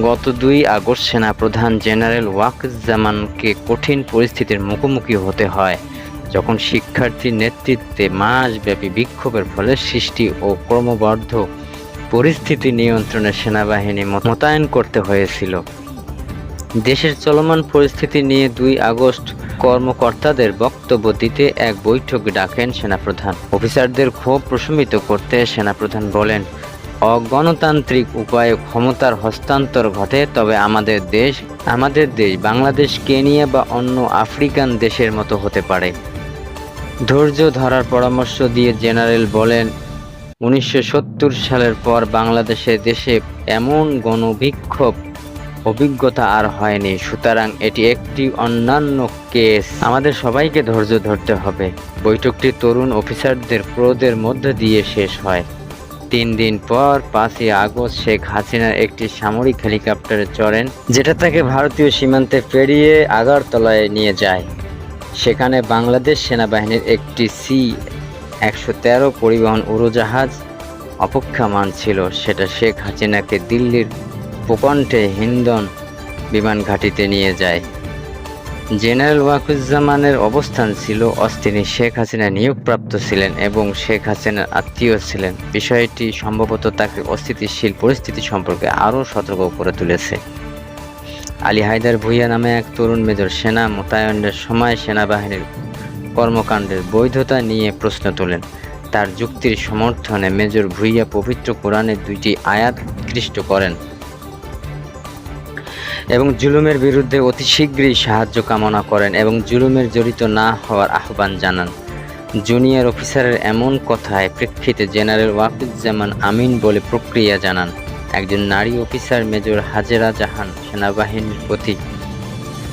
গত দুই আগস্ট সেনাপ্রধান জেনারেল ওয়াকজামানকে কঠিন পরিস্থিতির মুখোমুখি হতে হয়। যখন শিক্ষার্থীর নেতৃত্বে মাসব্যাপী বিক্ষোভের ফলে সৃষ্টি ও ক্রমবর্ধ পরিস্থিতি নিয়ন্ত্রণে সেনাবাহিনী মোতায়েন করতে হয়েছিল। দেশের চলমান পরিস্থিতি নিয়ে দুই আগস্ট কর্মকর্তাদের বক্তব্য দিতে এক বৈঠক ডাকেন সেনাপ্রধান। অফিসারদের ক্ষোভ প্রশমিত করতে সেনাপ্রধান বলেন অগণতান্ত্রিক উপায়ে ক্ষমতার হস্তান্তর ঘটে, তবে আমাদের দেশ আমাদের দেশ বাংলাদেশ, কেনিয়া বা অন্য আফ্রিকান দেশের মতো হতে পারে। ধৈর্য ধরার পরামর্শ দিয়ে জেনারেল বলেন, উনিশশো সত্তর সালের পর বাংলাদেশে দেশে এমন গণবিক্ষোভ অভিজ্ঞতা আর হয়নি। সুতরাং এটি একটি অন্যান্য কেস। আমাদের সবাইকে ধৈর্য ধরতে হবে। বৈঠকটি তরুণ অফিসারদের ক্রোধের মধ্যে দিয়ে শেষ হয়। তিন দিন পর পাঁচই আগস্ট শেখ হাসিনার একটি সামরিক হেলিকপ্টারে চড়েন, যেটা তাকে ভারতীয় সীমান্তে পেরিয়ে আগারতলায় নিয়ে যায়। সেখানে বাংলাদেশ সেনাবাহিনীর একটি সি একশো তেরো পরিবহন উড়োজাহাজ অপেক্ষামান ছিল। সেটা শেখ হাসিনাকে দিল্লির প্রকণ্ঠে হিন্দন বিমান ঘাঁটিতে নিয়ে যায়। জেনারেল ওয়াকুজ্জামানের অবস্থান ছিল অস্থির। শেখ হাসিনা নিয়োগপ্রাপ্ত ছিলেন এবং শেখ হাসিনার আত্মীয় ছিলেন। বিষয়টি সম্ভবত তাকে অস্থিতিশীল পরিস্থিতি সম্পর্কে আরও সতর্ক করে তুলেছে। আলী হায়দার ভুইয়া নামে এক তরুণ মেজর সেনা মোতায়েনের সময় সেনাবাহিনীর কর্মকাণ্ডের বৈধতা নিয়ে প্রশ্ন তোলেন। তার যুক্তির সমর্থনে মেজর ভুইয়া পবিত্র কোরআনের দুইটি আয়াত উৎকৃষ্ট করেন। এবং জুলুমের বিরুদ্ধে অতি শীঘ্রই সাহায্য কামনা করেন এবং জুলুমের জড়িত না হওয়ার আহ্বান জানান। জুনিয়র অফিসারের এমন কথায় প্রেক্ষিতে জেনারেল ওয়াকিদুজ্জামান আমিন বলে প্রক্রিয়া জানান। একজন নারী অফিসার মেজর হাজেরা জাহান সেনাবাহিনীর প্রতি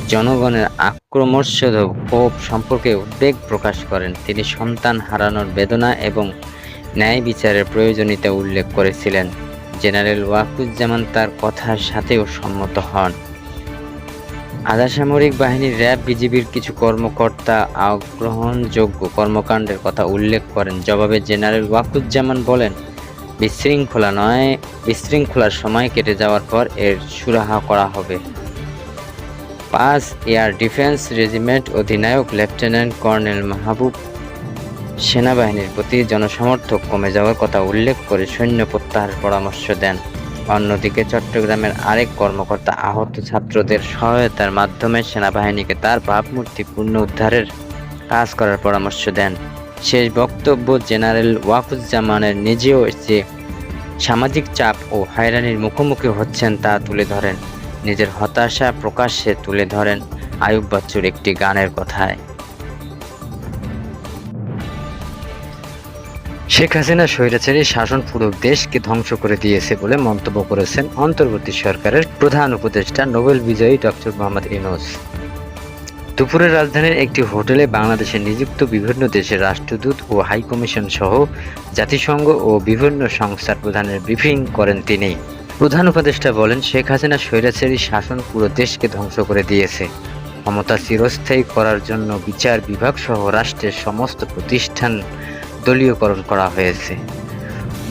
জনগণের আক্রমণস্বদ ক্ষোভ সম্পর্কে উদ্বেগ প্রকাশ করেন। তিনি সন্তান হারানোর বেদনা এবং ন্যায় বিচারের প্রয়োজনীয়তা উল্লেখ করেছিলেন। জেনারেল ওয়াকুজ্জামান তার কথার সাথেও সম্মত হন। আধা সামরিক বাহিনীর র্যাব বিজিবির কিছু কর্মকর্তা আগ্রহণযোগ্য কর্মকাণ্ডের কথা উল্লেখ করেন। জবাবে জেনারেল ওয়াকুজ্জামান বলেন, বিশৃঙ্খলা নয়, বিশৃঙ্খলার সময় কেটে যাওয়ার পর এর সুরাহা করা হবে। পাঁচ এয়ার ডিফেন্স রেজিমেন্ট অধিনায়ক লেফটেন্যান্ট কর্নেল মাহবুব সেনাবাহিনীর প্রতি জনসমর্থক কমে যাওয়ার কথা উল্লেখ করে সৈন্য প্রত্যাহারের পরামর্শ দেন। অন্যদিকে চট্টগ্রামের আরেক কর্মকর্তা আহত ছাত্রদের সহায়তার মাধ্যমে সেনাবাহিনীকে তার ভাবমূর্তি পুনরুদ্ধারের কাজ করার পরামর্শ দেন। শেষ বক্তব্য জেনারেল ওয়াকুজ্জামানের নিজেও যে সামাজিক চাপ ও হয়রানির মুখোমুখি হচ্ছেন তা তুলে ধরেন। নিজের হতাশা প্রকাশ্যে তুলে ধরেন আয়ুব বাচ্চুর একটি গানের কথায়। শেখ হাসিনা স্বৈরাচারী শাসন পুরো দেশকে ধ্বংস করে দিয়েছে বলে মন্তব্য করেছেন অন্তর্বর্তী সরকারের প্রধান উপদেষ্টা নোবেল বিজয়ী ডক্টর মোহাম্মদ ইনোস দুপুরে রাজধানীর একটি হোটেলে বাংলাদেশে নিযুক্ত বিভিন্ন দেশের রাষ্ট্রদূত ও হাইকমিশন সহ জাতিসংঘ ও বিভিন্ন সংস্থার প্রধানের ব্রিফিং করেন তিনি। প্রধান উপদেষ্টা বলেন, শেখ হাসিনা স্বৈরাচারী শাসন পুরো দেশকে ধ্বংস করে দিয়েছে। ক্ষমতা চিরস্থায়ী করার জন্য বিচার বিভাগ সহ রাষ্ট্রের সমস্ত প্রতিষ্ঠান দলীয়করণ করা হয়েছে।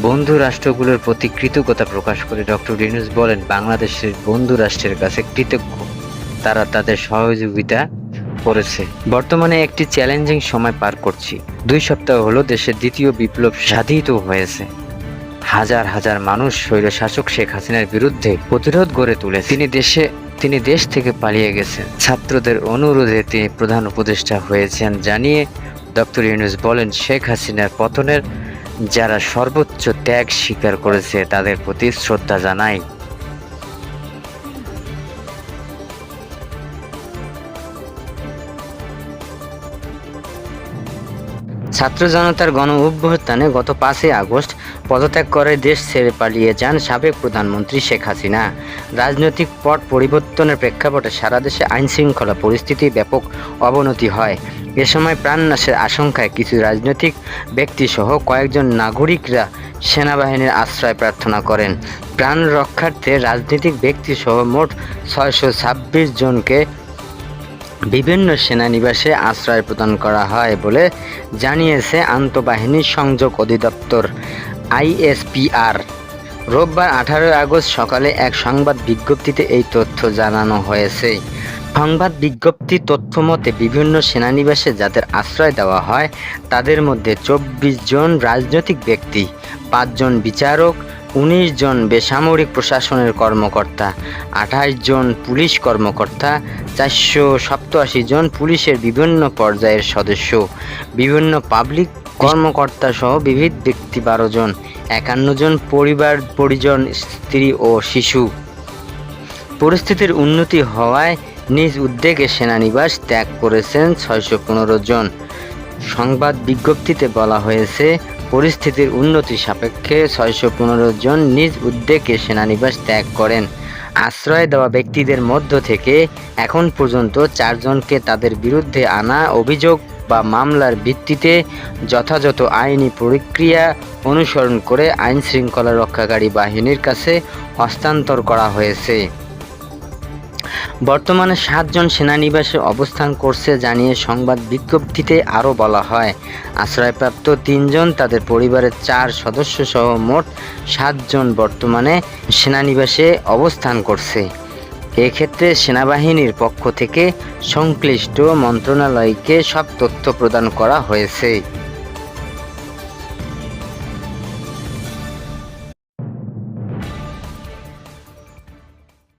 বন্ধু রাষ্ট্রগুলোর প্রতি কৃতজ্ঞতা প্রকাশ করে ডক্টর রিনুস বলেন, বাংলাদেশের বন্ধু রাষ্ট্রের কাছে কৃতজ্ঞ। তারা তাদের সহযোগিতা করেছে। বর্তমানে একটি চ্যালেঞ্জিং সময় পার করছি। দুই সপ্তাহ হলো দেশের দ্বিতীয় বিপ্লব সাধিত হয়েছে। হাজার হাজার মানুষ স্বৈরশাসক শেখ হাসিনার বিরুদ্ধে প্রতিরোধ গড়ে তুলে তিনি দেশে, তিনি দেশ থেকে পালিয়ে গেছেন। ছাত্রদের অনুরোধে তিনি প্রধান উপদেষ্টা হয়েছেন, জানিয়ে ডক্টর ইউনুস বলেন, শেখ হাসিনার পতনের যারা সর্বোচ্চ ত্যাগ স্বীকার করেছে, তাদের প্রতি শ্রদ্ধা জানাই। ছাত্র জনতার গণ অভ্যুত্থানে গত পাঁচই আগস্ট পদত্যাগ করে দেশ ছেড়ে পালিয়ে যান সাবেক প্রধানমন্ত্রী শেখ হাসিনা। রাজনৈতিক পট পরিবর্তনের প্রেক্ষাপটে সারা দেশে আইন শৃঙ্খলা পরিস্থিতি ব্যাপক অবনতি হয়। এ সময় প্রাণনাশের আশঙ্কায় কিছু রাজনৈতিক ব্যক্তিসহ কয়েকজন নাগরিকরা সেনাবাহিনীর আশ্রয় প্রার্থনা করেন। প্রাণ রক্ষার্থে রাজনৈতিক ব্যক্তিসহ মোট ছয়শো ছাব্বিশ জনকে বিভিন্ন সেনানিবাসে আশ্রয় প্রদান করা হয় বলে জানিয়েছে আন্তঃবাহিনী সংযোগ অধিদপ্তর। আইএসপিআর। রোববার আঠারোই আগস্ট সকালে এক সংবাদ বিজ্ঞপ্তিতে এই তথ্য জানানো হয়েছে। সংবাদ বিজ্ঞপ্তি তথ্য মতে বিভিন্ন সেনানিবাসে যাদের আশ্রয় দেওয়া হয়, তাদের মধ্যে চব্বিশ জন রাজনৈতিক ব্যক্তি পাঁচজন বিচারক, উনিশ জন বেসামরিক প্রশাসনের কর্মকর্তা, আঠাশ জন পুলিশ কর্মকর্তা, চারশো সপ্তআশি জন পুলিশের বিভিন্ন পর্যায়ের সদস্য, বিভিন্ন পাবলিক কর্মকর্তা সহ বিবিধ ব্যক্তি বারো জন, একান্ন জন পরিবার, পরিজন, স্ত্রী ও শিশু। পরিস্থিতির উন্নতি হওয়ায় নিজ উদ্যোগে সেনানিবাস ত্যাগ করেছেন ছয়শো পনেরো জন। সংবাদ বিজ্ঞপ্তিতে বলা হয়েছে, পরিস্থিতির উন্নতি সাপেক্ষে ছয়শো পনেরো জন নিজ উদ্যোগে সেনানিবাস ত্যাগ করেন। আশ্রয় দেওয়া ব্যক্তিদের মধ্য থেকে এখন পর্যন্ত চারজনকে তাদের বিরুদ্ধে আনা অভিযোগ বা মামলার ভিত্তিতে যথাযথ আইনি প্রক্রিয়া অনুসরণ করে আইন শৃঙ্খলা রক্ষাকারী বাহিনীর কাছে হস্তান্তর করা হয়েছে। বর্তমানে সাতজন সেনানিবাসে অবস্থান করছে জানিয়ে সংবাদ বিজ্ঞপ্তিতে আরও বলা হয়। আশ্রয়প্রাপ্ত তিনজন, তাদের পরিবারের চার সদস্য সহ মোট সাতজন বর্তমানে সেনানিবাসে অবস্থান করছে। এক্ষেত্রে সেনাবাহিনীর পক্ষ থেকে সংশ্লিষ্ট মন্ত্রণালয়কে সব তথ্য প্রদান করা হয়েছে।